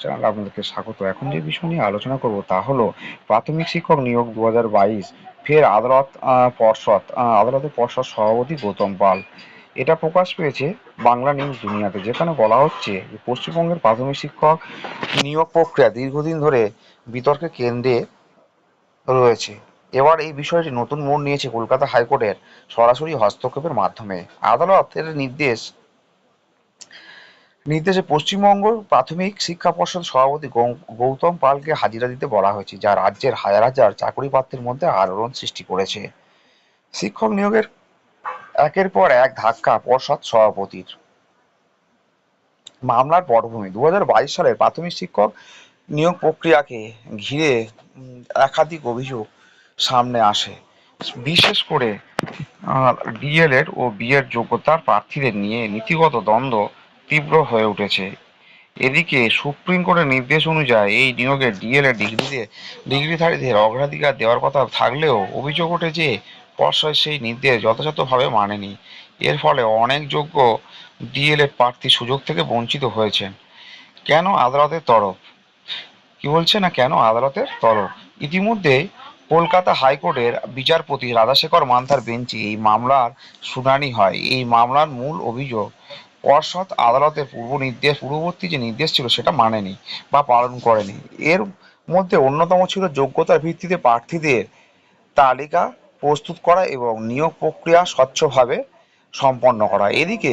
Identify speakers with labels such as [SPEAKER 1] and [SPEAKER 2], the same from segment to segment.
[SPEAKER 1] চ্যানেলে আপনাদেরকে স্বাগত। এখন যে বিষয় নিয়ে আলোচনা করব তা হলো, প্রাথমিক শিক্ষক নিয়োগ দু হাজার বাইশ, ফের আদালত পর্ষদ আদালতের পর্ষদ সভাপতি গৌতম পাল। এটা প্রকাশ পেয়েছে বাংলা নিউজ দুনিয়াতে, যেখানে বলা হচ্ছে পশ্চিমবঙ্গের প্রাথমিক শিক্ষক নিয়োগ প্রক্রিয়া দীর্ঘদিন ধরে বিতর্কের কেন্দ্রে রয়েছে। এবার এই বিষয়টি নতুন মোড় নিয়েছে কলকাতা হাইকোর্টের সরাসরি হস্তক্ষেপের মাধ্যমে। আদালতের নির্দেশ নির্দেশে পশ্চিমবঙ্গ প্রাথমিক শিক্ষা পর্ষদ সভাপতি গৌতম পালকে হাজিরা দিতে বলা হয়েছে, যা রাজ্যের হাজার হাজার চাকরি প্রার্থীর মধ্যে আলোড়ন সৃষ্টি করেছে। শিক্ষক নিয়োগের একের পর এক ধাক্কা পর্ষদ সভাপতির। মামলার পটভূমি দু হাজার সালের প্রাথমিক শিক্ষক নিয়োগ প্রক্রিয়াকে ঘিরে একাধিক অভিযোগ সামনে আসে। বিশেষ করে ডিএলএড ও বিএড যোগ্যতার প্রার্থীদের নিয়ে নীতিগত দ্বন্দ্ব তীব্র হয়ে উঠেছে। এদিকে সুপ্রিম কোর্টের নির্দেশ অনুযায়ী এই নিয়োগে ডিএলএড ডিগ্রিতে ডিগ্রিধারীদের অগ্রাধিকার দেওয়ার কথা থাকলেও অভিযোগ ওঠে যে পর্ষদ সেই নির্দেশ যথাযথভাবে মানেনি। এর ফলে অনেক যোগ্য ডিএলএড প্রার্থী সুযোগ থেকে বঞ্চিত হয়েছেন। কেন আদালতের তরফ? কি বলছে না কেন আদালতের তরফ? ইতিমধ্যে কলকাতা হাইকোর্টের বিচারপতি রাধাশেখর মান্থার বেঞ্চে এই মামলার শুনানি হয়। এই মামলার মূল অভিযোগ পর্ষদ আদালতের পূর্ব নির্দেশ, পূর্ববর্তী যে নির্দেশ ছিল সেটা মানেনি বা পালন করেনি। এর মধ্যে অন্যতম ছিল যোগ্যতার ভিত্তিতে প্রার্থীদের তালিকা প্রস্তুত করা এবং নিয়োগ প্রক্রিয়া স্বচ্ছভাবে সম্পন্ন করা। এদিকে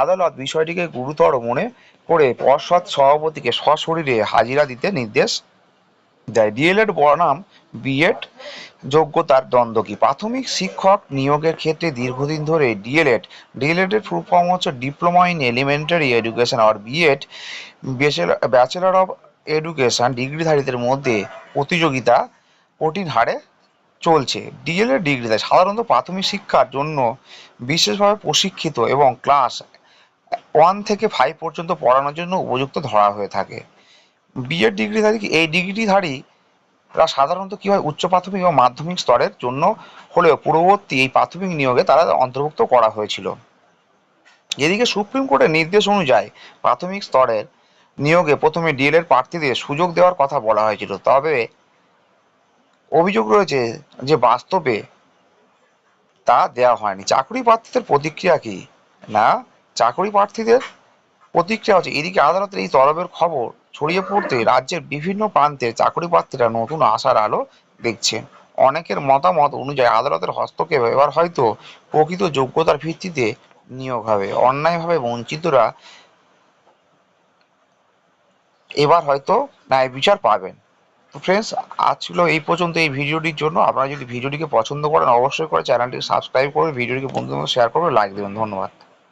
[SPEAKER 1] আদালত বিষয়টিকে গুরুতর মনে করে পর্ষদ সভাপতিকে সশরীরে হাজিরা দিতে নির্দেশ দেয় ডিএলএড বনাম বিএড যোগ্যতার দ্বন্দ্ব কি? প্রাথমিক শিক্ষক নিয়োগের ক্ষেত্রে দীর্ঘদিন ধরে ডিএলএড ডিএলএড এর ফুল ফর্ম হচ্ছে ডিপ্লোমা ইন এলিমেন্টারি এডুকেশন আর বিএড ব্যাচেলর অফ এডুকেশন ডিগ্রিধারীদের মধ্যে প্রতিযোগিতা কঠিন হারে চলছে। ডিএলএড ডিগ্রিধারী সাধারণত প্রাথমিক শিক্ষার জন্য বিশেষভাবে প্রশিক্ষিত এবং ক্লাস ওয়ান থেকে ফাইভ পর্যন্ত পড়ানোর জন্য উপযুক্ত ধরা হয়ে থাকে। বিএড ডিগ্রিধারী এই ডিগ্রিধারীরা সাধারণত কি হয়? উচ্চ প্রাথমিক এবং মাধ্যমিক স্তরের জন্য হলেও পূর্ববর্তী এই প্রাথমিক নিয়োগে তারা অন্তর্ভুক্ত করা হয়েছিল। এদিকে সুপ্রিম কোর্টের নির্দেশ অনুযায়ী প্রাথমিক স্তরের নিয়োগে প্রথমে ডিএলএড প্রার্থীদের সুযোগ দেওয়ার কথা বলা হয়েছিল। তবে অভিযোগ রয়েছে যে বাস্তবে তা দেওয়া হয়নি। চাকরি প্রার্থীদের প্রতিক্রিয়া কি? না, চাকরি প্রার্থীদের প্রতিক্রিয়া হচ্ছে, এদিকে আদালতের এই তলবের খবর ছড়িয়ে পড়তে রাজ্যের বিভিন্ন প্রান্তে চাকরি প্রার্থীরা নতুন আশার আলো দেখছেন অনেকের মতামত অনুযায়ী আদালতের হস্তক্ষেপ এবার হয়তো প্রকৃত যোগ্যতার ভিত্তিতে নিয়োগ হবে। অন্যায়ভাবে বঞ্চিতরা এবার হয়তো ন্যায় বিচার পাবেন। তো ফ্রেন্ডস আজ ছিল এই পর্যন্ত এই ভিডিওটির জন্য। আপনারা যদি ভিডিওটিকে পছন্দ করেন, অবশ্যই করে চ্যানেলটিকে সাবস্ক্রাইব করে ভিডিওটিকে বন্ধুদের শেয়ার করবে লাইক দেবেন। ধন্যবাদ।